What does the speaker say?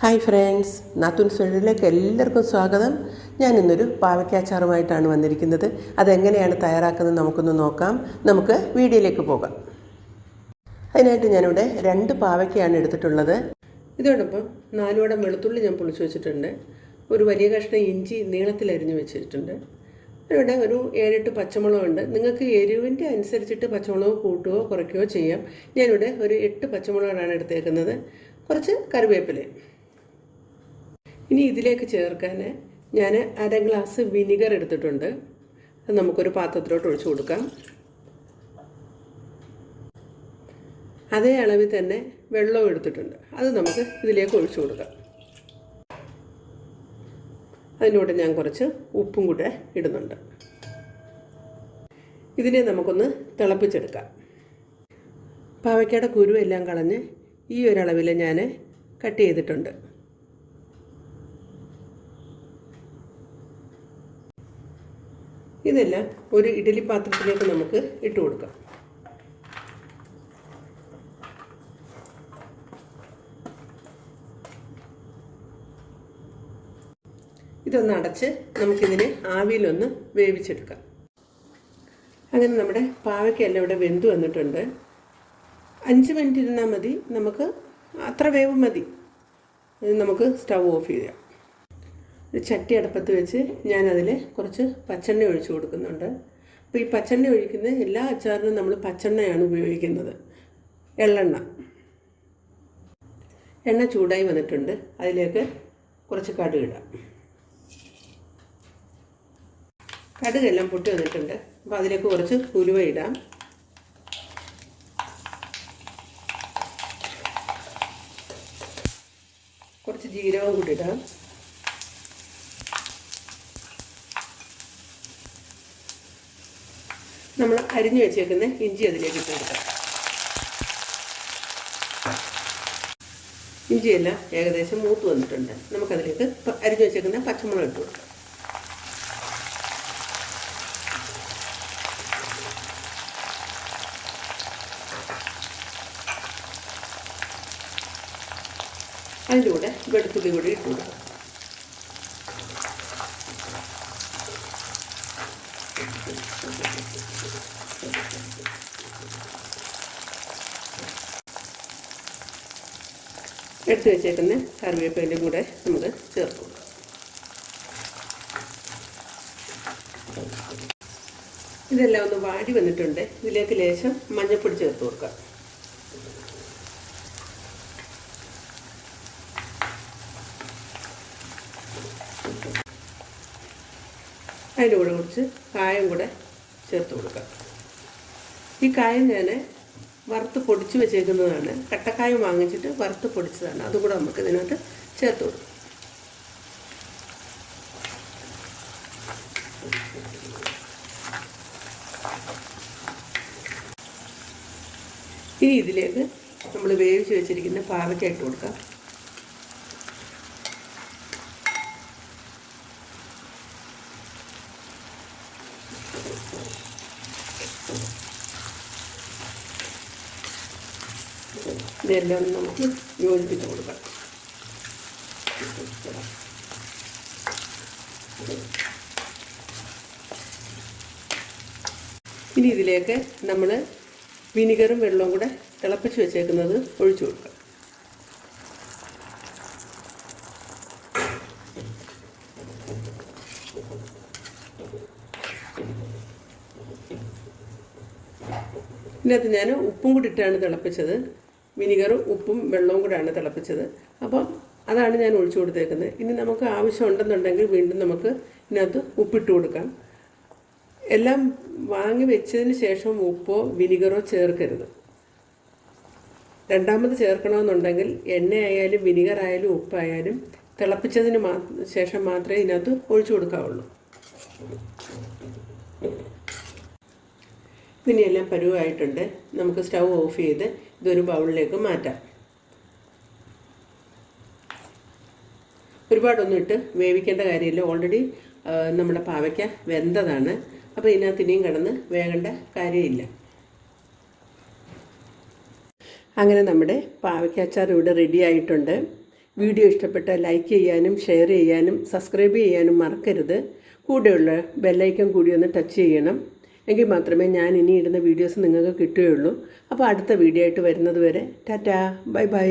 Hi friends നാത്തുൻ സ്വഴിലേക്ക് എല്ലാവർക്കും സ്വാഗതം. ഞാൻ ഇന്നൊരു പാവയ്ക്കാച്ചാറുമായിട്ടാണ് വന്നിരിക്കുന്നത്. അതെങ്ങനെയാണ് തയ്യാറാക്കുന്നത് നമുക്കൊന്ന് നോക്കാം. നമുക്ക് വീഡിയോയിലേക്ക് പോകാം. അതിനായിട്ട് ഞാനിവിടെ രണ്ട് പാവയ്ക്കയാണ് എടുത്തിട്ടുള്ളത്. ഇതോടൊപ്പം നാലുവടം വെളുത്തുള്ളി ഞാൻ പൊളിച്ചു വെച്ചിട്ടുണ്ട്. ഒരു വലിയ കഷ്ണം ഇഞ്ചി നീളത്തിൽ അരിഞ്ഞു വെച്ചിട്ടുണ്ട്. ഇവിടെ ഒരു ഏഴെട്ട് പച്ചമുളകുണ്ട് നിങ്ങൾക്ക് എരിവിന്റെ അനുസരിച്ചിട്ട് പച്ചമുളക് കൂട്ടുകയോ കുറയ്ക്കുകയോ ചെയ്യാം. ഞാനിവിടെ ഒരു എട്ട് പച്ചമുളകാണ് എടുത്തേക്കുന്നത്. കുറച്ച് കറിവേപ്പിലയും. ഇനി ഇതിലേക്ക് ചേർക്കാൻ ഞാൻ അര ഗ്ലാസ് വിനിഗർ എടുത്തിട്ടുണ്ട്. അത് നമുക്കൊരു പാത്രത്തിലോട്ട് ഒഴിച്ചു കൊടുക്കാം. അതേ അളവിൽ തന്നെ വെള്ളവും എടുത്തിട്ടുണ്ട്. അത് നമുക്ക് ഇതിലേക്ക് ഒഴിച്ചു കൊടുക്കാം. അതിനോട് ഞാൻ കുറച്ച് ഉപ്പും കൂടെ ഇടുന്നുണ്ട്. ഇതിനെ നമുക്കൊന്ന് തിളപ്പിച്ചെടുക്കാം. പാവയ്ക്കയുടെ കുരു എല്ലാം കളഞ്ഞ് ഈ ഒരളവിൽ ഞാൻ കട്ട് ചെയ്തിട്ടുണ്ട്. ഇതെല്ലാം ഒരു ഇഡലി പാത്രത്തിലേക്ക് നമുക്ക് ഇട്ട് കൊടുക്കാം. ഇതൊന്ന് അടച്ച് നമുക്കിതിനെ ആവിയിലൊന്ന് വേവിച്ചെടുക്കാം. അങ്ങനെ നമ്മുടെ പാവയ്ക്കെല്ലാം ഇവിടെ വെന്ത് വന്നിട്ടുണ്ട്. അഞ്ച് മിനിറ്റ് ഇരുന്നാൽ മതി. നമുക്ക് അത്ര വേവ് മതി. നമുക്ക് സ്റ്റൗ ഓഫ് ചെയ്യാം. ഒരു ചട്ടി അടുപ്പത്ത് വെച്ച് ഞാനതിൽ കുറച്ച് പച്ചെണ്ണ ഒഴിച്ചു കൊടുക്കുന്നുണ്ട്. അപ്പോൾ ഈ പച്ചെണ്ണ ഒഴിക്കുന്ന എല്ലാ അച്ചാറിനും നമ്മൾ പച്ചെണ്ണയാണ് ഉപയോഗിക്കുന്നത്. എള്ളെണ്ണ. എണ്ണ ചൂടായി വന്നിട്ടുണ്ട്. അതിലേക്ക് കുറച്ച് കടുക് ഇടാം. കടുകെല്ലാം പൊട്ടി വന്നിട്ടുണ്ട്. അപ്പോൾ അതിലേക്ക് കുറച്ച് ഉലുവ ഇടാം. കുറച്ച് ജീരകം കൂടി ഇടാം. നമ്മൾ അരിഞ്ഞു വെച്ചേക്കുന്ന ഇഞ്ചി അതിലേക്ക് ഇട്ട് കൊടുക്കാം. ഇഞ്ചിയെല്ലാം ഏകദേശം മൂത്ത് വന്നിട്ടുണ്ട്. നമുക്കതിലേക്ക് അരിഞ്ഞു വെച്ചേക്കുന്ന പച്ചമുളക് ഇട്ട് കൊടുക്കാം. അതിന്റെ കൂടെ വെളുത്തുള്ളി കൂടി ഇട്ട് കൊടുക്കാം. എടുത്ത് വെച്ചേക്കുന്ന കറിവേപ്പിലയും കൂടെ നമുക്ക് ചേർക്കും. ഇതെല്ലാം ഒന്ന് വാടി വന്നിട്ടുണ്ട്. ഇതിലേക്ക് ലേശം മഞ്ഞൾപ്പൊടി ചേർത്ത് കൊടുക്കാം. അതിന്റെ കൂടെ കുറച്ച് കായം കൂടെ ചേർത്ത് കൊടുക്കാം. ഈ കായം ഞാൻ വറുത്ത് പൊടിച്ച് വെച്ചേക്കുന്നതാണ്. കട്ടക്കായ വാങ്ങിച്ചിട്ട് വറുത്ത് പൊടിച്ചതാണ്. അതുകൂടെ നമുക്ക് ഇതിനകത്ത് ചേർത്ത് കൊടുക്കാം. ഇനി ഇതിലേക്ക് നമ്മൾ വേവിച്ച് വെച്ചിരിക്കുന്ന പാവയ്ക്ക ഇട്ട് കൊടുക്കാം. ഇതെല്ലാം നമുക്ക് യോജിപ്പിച്ച് കൊടുക്കാം. ഇനി ഇതിലേക്ക് നമ്മൾ വിനിഗറും വെള്ളവും കൂടെ തിളപ്പിച്ച് വെച്ചേക്കുന്നത് ഒഴിച്ചു കൊടുക്കാം. ഇതിനകത്ത് ഞാൻ ഉപ്പും കൂടി ഇട്ടാണ് തിളപ്പിച്ചത്. വിനിഗറും ഉപ്പും വെള്ളവും കൂടെയാണ് തിളപ്പിച്ചത്. അപ്പം അതാണ് ഞാൻ ഒഴിച്ചു കൊടുത്തേക്കുന്നത്. ഇനി നമുക്ക് ആവശ്യമുണ്ടെന്നുണ്ടെങ്കിൽ വീണ്ടും നമുക്ക് ഇതിനകത്ത് ഉപ്പിട്ട് കൊടുക്കാം. എല്ലാം വാങ്ങി വെച്ചതിന് ശേഷം ഉപ്പോ വിനിഗറോ ചേർക്കരുത്. രണ്ടാമത് ചേർക്കണമെന്നുണ്ടെങ്കിൽ എണ്ണയായാലും വിനിഗറായാലും ഉപ്പായാലും തിളപ്പിച്ചതിന് മാ ശേഷം മാത്രമേ ഇതിനകത്ത് ഒഴിച്ചു കൊടുക്കാവുള്ളൂ. ഇതിനെല്ലാം പരുവായിട്ടുണ്ട്. നമുക്ക് സ്റ്റൗ ഓഫ് ചെയ്ത് ഇതൊരു ബൗളിലേക്ക് മാറ്റാം. ഒരുപാടൊന്നും ഇട്ട് വേവിക്കേണ്ട കാര്യമില്ല. ഓൾറെഡി നമ്മുടെ പാവയ്ക്ക വെന്തതാണ്. അപ്പോൾ ഇതിനകത്ത് ഇനിയും കിടന്ന് വേകേണ്ട കാര്യമില്ല. അങ്ങനെ നമ്മുടെ പാവയ്ക്ക അച്ചാർ ഇവിടെ റെഡി ആയിട്ടുണ്ട്. വീഡിയോ ഇഷ്ടപ്പെട്ട ലൈക്ക് ചെയ്യാനും ഷെയർ ചെയ്യാനും സബ്സ്ക്രൈബ് ചെയ്യാനും മറക്കരുത്. കൂടെയുള്ള ബെല്ലൈക്കൺ കൂടി ഒന്ന് ടച്ച് ചെയ്യണം. എങ്കിൽ മാത്രമേ ഞാൻ ഇനി ഇടുന്ന വീഡിയോസ് നിങ്ങൾക്ക് കിട്ടുകയുള്ളൂ. അപ്പോൾ അടുത്ത വീഡിയോ ആയിട്ട് വരുന്നത് വരെ ടാറ്റാ ബൈ ബൈ.